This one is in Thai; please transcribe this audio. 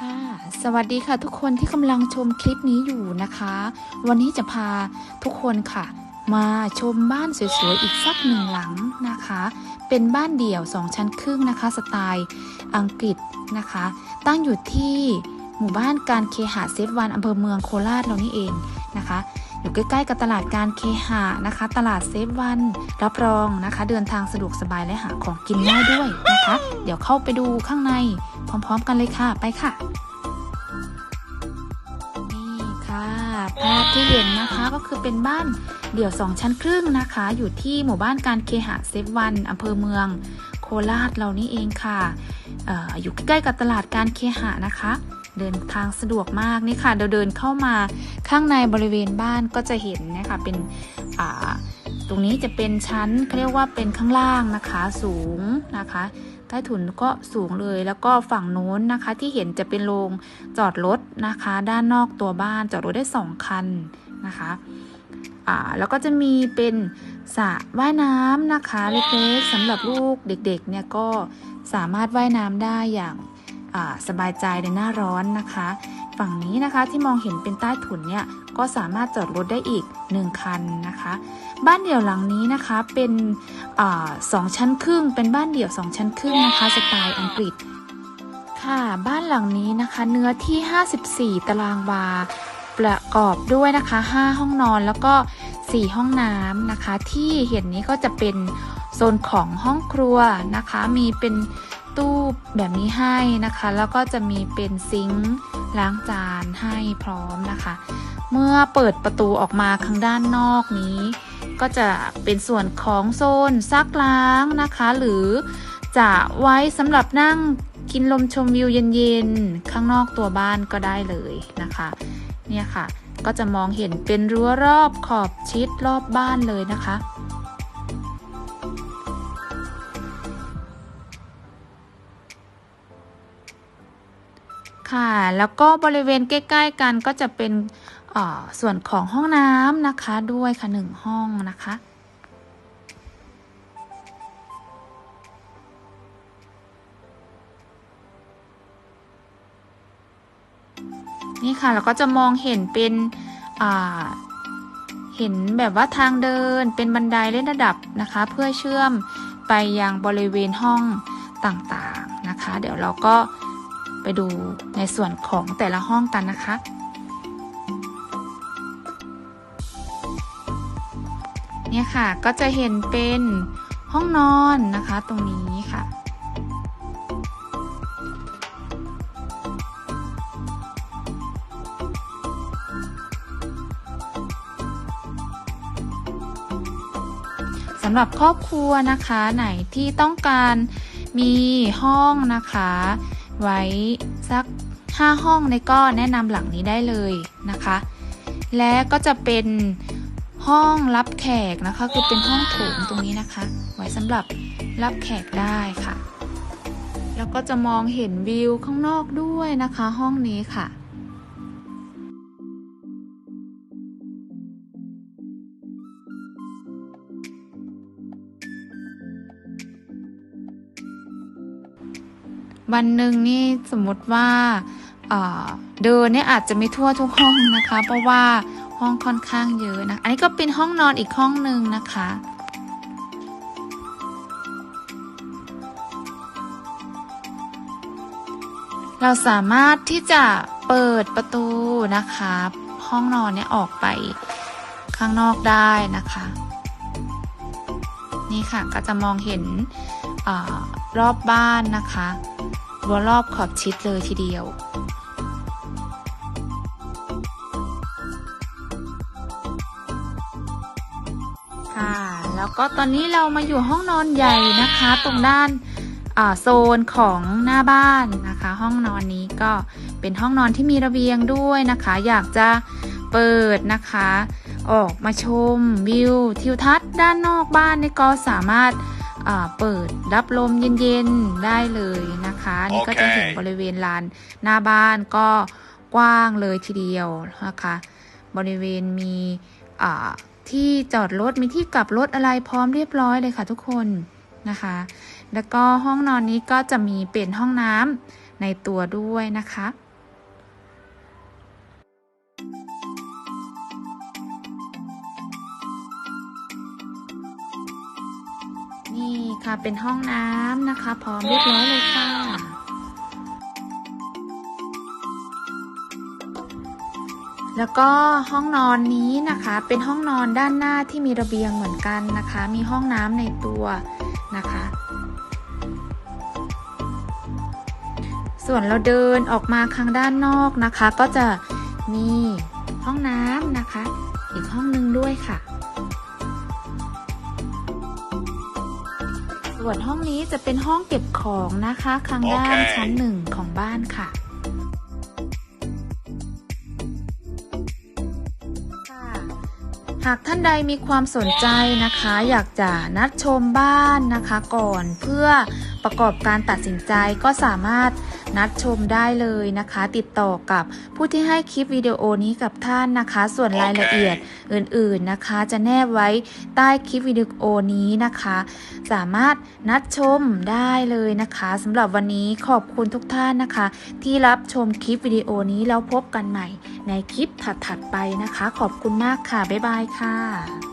ค่ะ สวัสดีค่ะทุกคนที่กำลังชมคลิปนี้อยู่นะคะ วันนี้จะพาทุกคนค่ะ มาชมบ้านสวยๆอีกสักหนึ่งหลังนะคะ เป็นบ้านเดี่ยวสองชั้นครึ่งนะคะ สไตล์อังกฤษนะคะ ตั้งอยู่ที่หมู่บ้านการเคหะเซฟวันอำเภอเมืองโคราชเรานี่เองนะคะ อยู่ใกล้ๆกับตลาดการเคหะนะคะ ตลาดเซฟวัน รับรองนะคะ เดินทางสะดวกสบายและหาของกินง่ายด้วยนะคะ เดี๋ยวเข้าไปดูข้างในพร้อมๆ กันเลยค่ะไปค่ะนี่ค่ะภาพที่เห็นนะคะก็คือเป็นบ้านเดี่ยว 2 ชั้นครึ่งนะคะ อยู่ที่หมู่บ้านการเคหะเซฟวันอำเภอเมือง โคราชเรานี่เองค่ะอออยู่ใกล้ๆกับตลาดการเคหะนะคะ เดินทางสะดวกมากนี่ค่ะ เราเดินเข้ามาข้างในบริเวณบ้านก็จะเห็นนะคะเป็นตรงนี้จะเป็นชั้นเขาเรียกว่าเป็นข้างล่างนะคะสูงนะคะ ใต้ถุนก็สูงเลยแล้วก็ฝั่งโน้นนะคะ ที่เห็นจะเป็นโรงจอดรถนะคะ ด้านนอกตัวบ้านจอดรถได้สองคันนะคะแล้วก็จะมีเป็นสระว่ายน้ำนะคะเล็กๆสำหรับลูกเด็กๆเนี่ยก็สามารถว่ายน้ำได้อย่าง สบายใจในหน้าร้อนนะคะ ฝั่งนี้นะคะที่มองเห็นเป็นใต้ถุนเนี่ยก็สามารถจอดรถได้อีก 1 คันนะคะ บ้านเดี่ยวหลังนี้นะคะเป็นอสองชั้นครึ่ง เป็นบ้านเดี่ยวสองชั้นครึ่งนะคะสไตล์อังกฤษ ค่ะบ้านหลังนี้นะคะเนื้อที่ 54 ตารางวา ประกอบด้วยนะคะ 5 ห้องนอนแล้วก็ 4 ห้องน้ำนะคะ ที่เห็นนี้ก็จะเป็นโซนของห้องครัวนะคะ มีเป็น ตู้แบบนี้ให้นะคะ แล้วก็จะมีเป็นซิงค์ล้างจานให้พร้อมนะคะ เมื่อเปิดประตูออกมาข้างด้านนอกนี้ ก็จะเป็นส่วนของโซนซักล้างนะคะ หรือจะไว้สำหรับนั่งกินลมชมวิวเย็นๆ ข้างนอกตัวบ้านก็ได้เลยนะคะ เนี่ยค่ะ ก็จะมองเห็นเป็นรั้วรอบขอบชิดรอบบ้านเลยนะคะ ค่ะ แล้วก็บริเวณใกล้ ๆ กันก็จะเป็นส่วนของห้องน้ำนะคะด้วยค่ะหนึ่งห้องนะคะนี่ค่ะเราก็จะมองเห็นเป็นเห็นแบบว่าทางเดินเป็นบันไดเล่นระดับนะคะ เพื่อเชื่อมไปยังบริเวณห้องต่างๆนะคะ เดี๋ยวเราก็ ไปดูในส่วนของแต่ละห้องกันนะคะ เนี่ยค่ะก็จะเห็นเป็นห้องนอนนะคะตรงนี้ค่ะสำหรับครอบครัวนะคะไหนที่ต้องการมีห้องนะคะ ไว้สัก 5 ห้องในก็แนะนำหลังนี้ได้เลยนะคะ และก็จะเป็นห้องรับแขกนะคะ คือเป็นห้องโถงตรงนี้นะคะ ไว้สำหรับรับแขกได้ค่ะ แล้วก็จะมองเห็นวิวข้างนอกด้วยนะคะ ห้องนี้ค่ะ วันหนึ่งนี่สมมติว่าเดินเนี่ยอาจจะไม่ทั่วทุกห้องนะคะ เพราะว่าห้องค่อนข้างเยอะนะ อันนี้ก็เป็นห้องนอนอีกห้องหนึ่งนะคะ เราสามารถที่จะเปิดประตูนะคะ ห้องนอนเนี่ยออกไปข้างนอกได้นะคะ นี่ค่ะก็จะมองเห็นอรอบบ้านนะคะ รั้วรอบขอบชิดเลยทีเดียว ค่ะ แล้วก็ตอนนี้เรามาอยู่ห้องนอนใหญ่นะคะ ตรงด้านโซนของหน้าบ้านนะคะ ห้องนอนนี้ก็เป็นห้องนอนที่มีระเบียงด้วยนะคะ อยากจะเปิดนะคะ ออกมาชมวิวทิวทัศน์ด้านนอกบ้านนี่ก็สามารถ เปิดรับลมเย็นๆได้เลยนะคะนี่ก็จะเห็นบริเวณลานหน้าบ้านก็กว้างเลยทีเดียวนะคะบริเวณมีที่จอดรถมีที่กลับรถอะไรพร้อมเรียบร้อยเลยค่ะทุกคนนะคะ แล้วก็ห้องนอนนี้ก็จะมีเป็นห้องน้ำในตัวด้วยนะคะ ค่ะ เป็นห้องน้ำนะคะ พร้อมเรียบร้อยเลยค่ะ แล้วก็ห้องนอนนี้นะคะ เป็นห้องนอนด้านหน้าที่มีระเบียงเหมือนกันนะคะ มีห้องน้ำในตัวนะคะ ส่วนเราเดินออกมาข้างด้านนอกนะคะ ก็จะมีห้องน้ำนะคะ อีกห้องหนึ่งด้วยค่ะ วนห้องนี้จะเป็นห้องเก็บของนะคะข้างด้านโอเคชั้นหนึ่งของบ้านค่ะหากท่านใดมีความสนใจนะคะ อยากจะนัดชมบ้านนะคะก่อนเพื่อ ประกอบการตัดสินใจก็สามารถนัดชมได้เลยนะคะ ติดต่อกับผู้ที่ให้คลิปวิดีโอนี้กับท่านนะคะ ส่วนรายละเอียดอื่นๆนะคะ จะแนบไว้ใต้คลิปวิดีโอนี้นะคะ สามารถนัดชมได้เลยนะคะสำหรับวันนี้ขอบคุณทุกท่านนะคะ ที่รับชมคลิปวิดีโอนี้แล้วพบกันใหม่ ในคลิปถัดๆไปนะคะ ขอบคุณมากค่ะ บ๊ายบายค่ะ